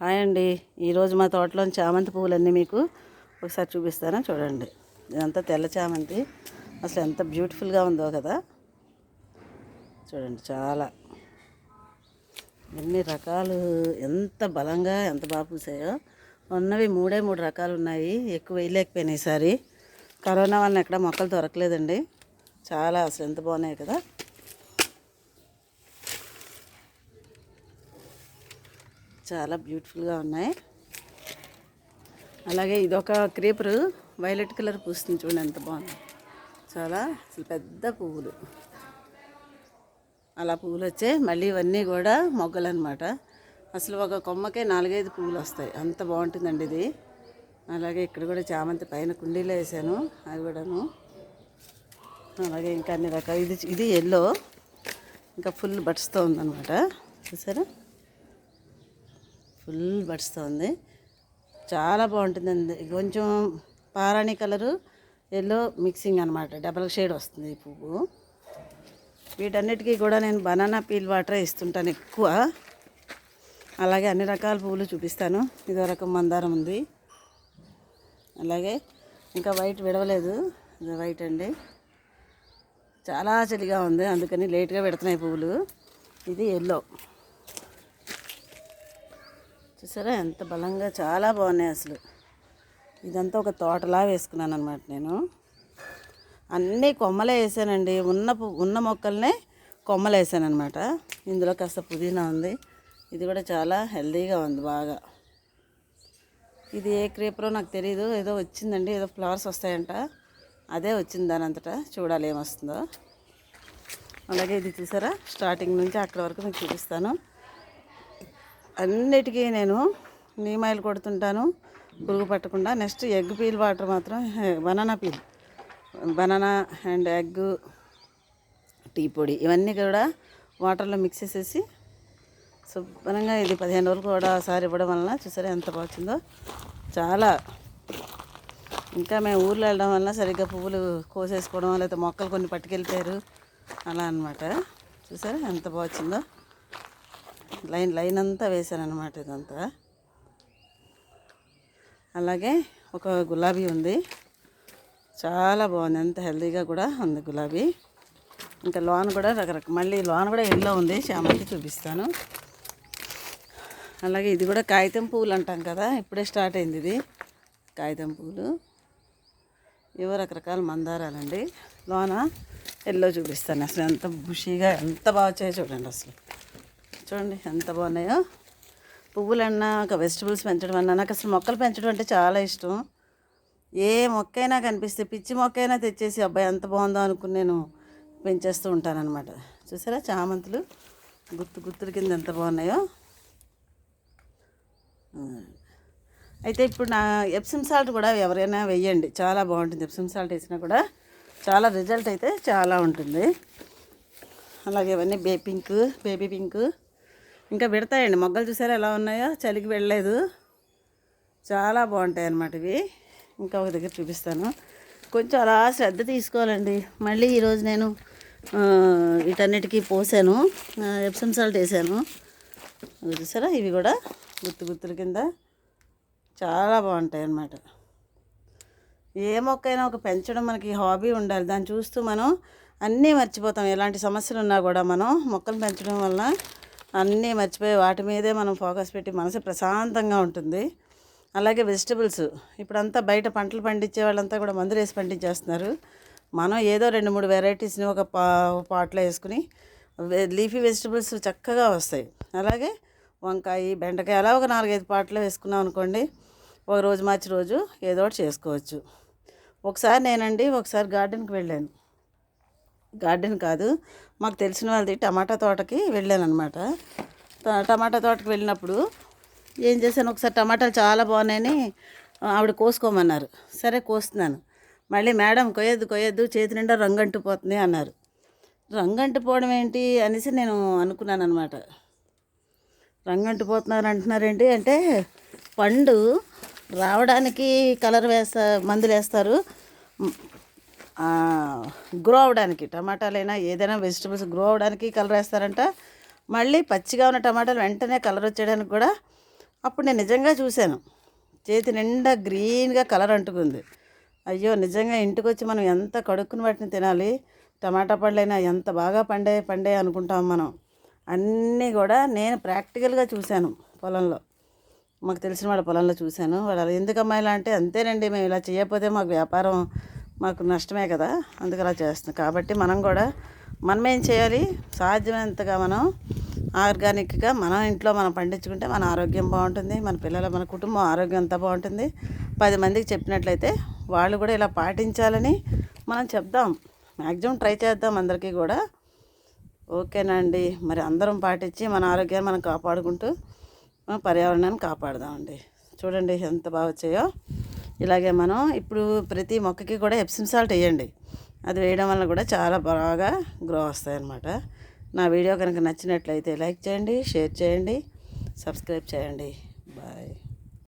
Hi అండి. ఈరోజు మా తోటలో చామంతి పువ్వులన్నీ మీకు ఒకసారి చూపిస్తాను. చూడండి. ఇదంతా తెల్ల చామంతి. అసలు ఎంత బ్యూటిఫుల్గా ఉందో కదా. చూడండి చాలా. ఎన్ని రకాలు ఎంత బలంగా ఎంత బాగా పూసాయో. ఉన్నవి మూడే మూడు రకాలు ఉన్నాయి. ఎక్కువ వేయలేకపోయినాయి ఈసారి. కరోనా వలన ఎక్కడ మొక్కలు దొరకలేదండి. చాలా అసలు ఎంత బాగున్నాయి కదా. చాలా బ్యూటిఫుల్గా ఉన్నాయి. అలాగే ఇదొక క్రీపరు వైలెట్ కలర్ పూస్తుంది చూడండి ఎంత బాగుంది. చాలా అసలు పెద్ద పువ్వులు. అలా పువ్వులు వచ్చే మళ్ళీ ఇవన్నీ కూడా మొగ్గలు అనమాట అసలు ఒక కొమ్మకే నాలుగైదు పువ్వులు వస్తాయి. అంత బాగుంటుందండి ఇది. అలాగే ఇక్కడ కూడా చామంతి పైన కుండీలో వేసాను అది కూడాను. అలాగే ఇంకా అన్ని రకాలు ఇది ఇది ఎల్లో ఇంకా ఫుల్ బట్స్తో ఉందన్నమాట. చూసారా? ఫుల్ పడుస్తుంది చాలా బాగుంటుందండి. కొంచెం పారాణి కలరు ఎల్లో మిక్సింగ్ అనమాట డబల్ షేడ్ వస్తుంది ఈ పువ్వు. వీటన్నిటికీ కూడా నేను బనానా పీల్ వాటర్ ఇస్తుంటాను ఎక్కువ. అలాగే అన్ని రకాల పువ్వులు చూపిస్తాను. ఇదో రకం మందారం ఉంది. అలాగే ఇంకా వైట్ విడవలేదు. ఇది వైట్ అండి. చాలా చలిగా ఉంది. అందుకని లేట్గా పెడుతున్నాయి పువ్వులు. ఇది ఎల్లో. చూసారా? ఎంత బలంగా చాలా బాగున్నాయి అసలు. ఇదంతా ఒక తోటలా వేసుకున్నాను అనమాట నేను. అన్నీ కొమ్మలే వేసానండి. ఉన్న ఉన్న మొక్కలనే కొమ్మలు వేసాను అనమాట ఇందులో కాస్త పుదీనా ఉంది. ఇది కూడా చాలా హెల్దీగా ఉంది బాగా. ఇది ఏ క్రీపరో నాకు తెలియదు ఏదో వచ్చిందండి. ఏదో ఫ్లవర్స్ వస్తాయంట. అదే వచ్చింది దాని అంతటా. చూడాలి ఏమొస్తుందో. అలాగే ఇది చూసారా? స్టార్టింగ్ నుంచి అక్కడ వరకు మీకు చూపిస్తాను. అన్నిటికీ నేను నీమాయిలు కొడుతుంటాను పురుగు పట్టకుండా. నెక్స్ట్ ఎగ్ పీల్ వాటర్ మాత్రం banana peel. Banana and egg tea పొడి ఇవన్నీ కూడా వాటర్లో మిక్స్ చేసేసి శుభ్రంగా ఇది పదిహేను రోజులు కూడా సారి ఇవ్వడం వలన చూసారా ఎంత బాగుందో చాలా. ఇంకా మేము ఊర్లో వెళ్ళడం వలన సరిగ్గా పువ్వులు కోసేసుకోవడం లేకపోతే మొక్కలు కొన్ని పట్టుకెళ్ళిపోయారు అలా అన్నమాట. చూసారా ఎంత బాగుందో లైన్ లైన్ అంతా వేసాను అనమాట ఇదంతా. అలాగే ఒక గులాబీ ఉంది. చాలా బాగుంది. ఎంత హెల్తీగా కూడా ఉంది గులాబీ. ఇంకా లోన్ కూడా రకరకాల మళ్ళీ లోన్ కూడా ఎల్లో ఉంది. చామంతి చూపిస్తాను. అలాగే ఇది కూడా కాగితం పువ్వులు అంటాం కదా ఇప్పుడే స్టార్ట్ అయింది ఇది. కాగితం పువ్వులు ఇవో రకరకాల మందారాలండి. లోన ఎల్లో చూపిస్తాను అసలు. ఎంత బుషీగా ఎంత బాగా వచ్చాయో చూడండి అసలు. చూడండి ఎంత బాగున్నాయో. పువ్వులన్నా ఒక వెజిటబుల్స్ పెంచడం అన్నా నాకు అసలు మొక్కలు పెంచడం అంటే చాలా ఇష్టం. ఏ మొక్క అయినా కనిపిస్తే పిచ్చి మొక్క అయినా తెచ్చేసి అబ్బాయి ఎంత బాగుందో అనుకుని నేను పెంచేస్తూ ఉంటానన్నమాట. చూసారా చామంతులు? గుత్తు గుర్తుల కింద ఎంత బాగున్నాయో. అయితే ఇప్పుడు నా ఎప్సిమ్ సాల్ట్ కూడా ఎవరైనా వెయ్యండి చాలా బాగుంటుంది. ఎప్సిమ్ సాల్ట్ వేసినా కూడా చాలా రిజల్ట్ అయితే చాలా ఉంటుంది. అలాగే ఇవన్నీ బే పింక్ బేబీ పింక్ ఇంకా పెడతాయండి మొగ్గలు చూసారా ఎలా ఉన్నాయో? చలికి వెళ్ళలేదు. చాలా బాగుంటాయి అన్నమాట ఇవి. ఇంకా ఒక దగ్గర చూపిస్తాను. కొంచెం అలా శ్రద్ధ తీసుకోవాలండి. మళ్ళీ ఈరోజు నేను వీటన్నిటికీ పోసాను. ఎప్సమ్ సాల్ట్ వేసాను. చూసారా? ఇవి కూడా గుత్తు గుత్తుల కింద చాలా బాగుంటాయి అన్నమాట. ఏ మొక్కైనా ఒక పెంచడం మనకి హాబీ ఉండాలి. దాన్ని చూస్తూ మనం అన్నీ మర్చిపోతాం. ఎలాంటి సమస్యలు ఉన్నా కూడా మనం మొక్కలు పెంచడం వల్ల అన్నీ మర్చిపోయి వాటి మీదే మనం ఫోకస్ పెట్టి మనసు ప్రశాంతంగా ఉంటుంది. అలాగే వెజిటబుల్స్ ఇప్పుడంతా బయట పంటలు పండించే వాళ్ళంతా కూడా మందులు వేసి పండించేస్తున్నారు. మనం ఏదో రెండు మూడు వెరైటీస్ని ఒక పా పాట్లో వేసుకుని లీఫీ వెజిటబుల్స్ చక్కగా వస్తాయి. అలాగే వంకాయ బెండకాయ అలా ఒక నాలుగైదు పాటలు వేసుకున్నాం అనుకోండి ఒక రోజు మార్చి రోజు ఏదో ఒకటి చేసుకోవచ్చు. ఒకసారి నేనండి ఒకసారి గార్డెన్కి వెళ్ళాను. గార్డెన్ కాదు. మాకు తెలిసిన వాళ్ళది టమాటా తోటకి వెళ్ళాను అనమాట టమాటా తోటకి వెళ్ళినప్పుడు ఏం చేశాను? ఒకసారి టమాటాలు చాలా బాగున్నాయని ఆవిడ కోసుకోమన్నారు. సరే కోస్తున్నాను. మళ్ళీ మేడం కొయ్యొద్దు కొయ్యొద్దు చేతి నిండా రంగు అంటుపోతుంది అన్నారు. రంగు అంటుపోవడం ఏంటి అనేసి నేను అనుకున్నాను అనమాట రంగు అంటుపోతున్నారు అంటున్నారేంటి అంటే పండు రావడానికి కలర్ వేస్తా మందులు వేస్తారు గ్రో అవడానికి టమాటాలైనా ఏదైనా వెజిటబుల్స్ గ్రో అవడానికి కలర్ వేస్తారంట. మళ్ళీ పచ్చిగా ఉన్న టమాటాలు వెంటనే కలర్ వచ్చేయడానికి కూడా అప్పుడు నేను నిజంగా చూశాను. చేతి నిండా గ్రీన్గా కలర్ అంటుకుంది. అయ్యో నిజంగా ఇంటికి వచ్చి మనం ఎంత కడుక్కుని వాటిని తినాలి? టమాటా పళ్ళైనా ఎంత బాగా పండే పండే అనుకుంటాం మనం. అన్నీ కూడా నేను ప్రాక్టికల్గా చూశాను పొలంలో. మాకు తెలిసిన వాళ్ళ పొలంలో చూశాను. వాళ్ళు ఎందుకమ్మా ఇలా అంటే అంతేనండి మేము ఇలా చేయకపోతే మాకు వ్యాపారం మాకు నష్టమే కదా అందుకు అలా చేస్తున్నాం. కాబట్టి మనం కూడా మనం ఏం చేయాలి? సాధ్యమైనంతగా మనం ఆర్గానిక్గా మనం ఇంట్లో మనం పండించుకుంటే మన ఆరోగ్యం బాగుంటుంది మన పిల్లల మన కుటుంబం ఆరోగ్యం అంతా బాగుంటుంది. పది మందికి చెప్పినట్లయితే వాళ్ళు కూడా ఇలా పాటించాలని మనం చెప్దాం. మ్యాక్సిమం ట్రై చేద్దాం అందరికీ కూడా. ఓకేనండి. మరి అందరం పాటించి మన ఆరోగ్యాన్ని మనం కాపాడుకుంటూ మన పర్యావరణాన్ని కాపాడదామండి. చూడండి ఎంత బాగా వచ్చాయో. ఇలాగే మనం ఇప్పుడు ప్రతి మొక్కకి కూడా ఎప్సిమ్ సాల్ట్ వేయండి. అది వేయడం వల్ల కూడా చాలా బాగా గ్రో వస్తాయి అన్నమాట నా వీడియో కనుక నచ్చినట్లయితే లైక్ చేయండి షేర్ చేయండి సబ్స్క్రైబ్ చేయండి. బాయ్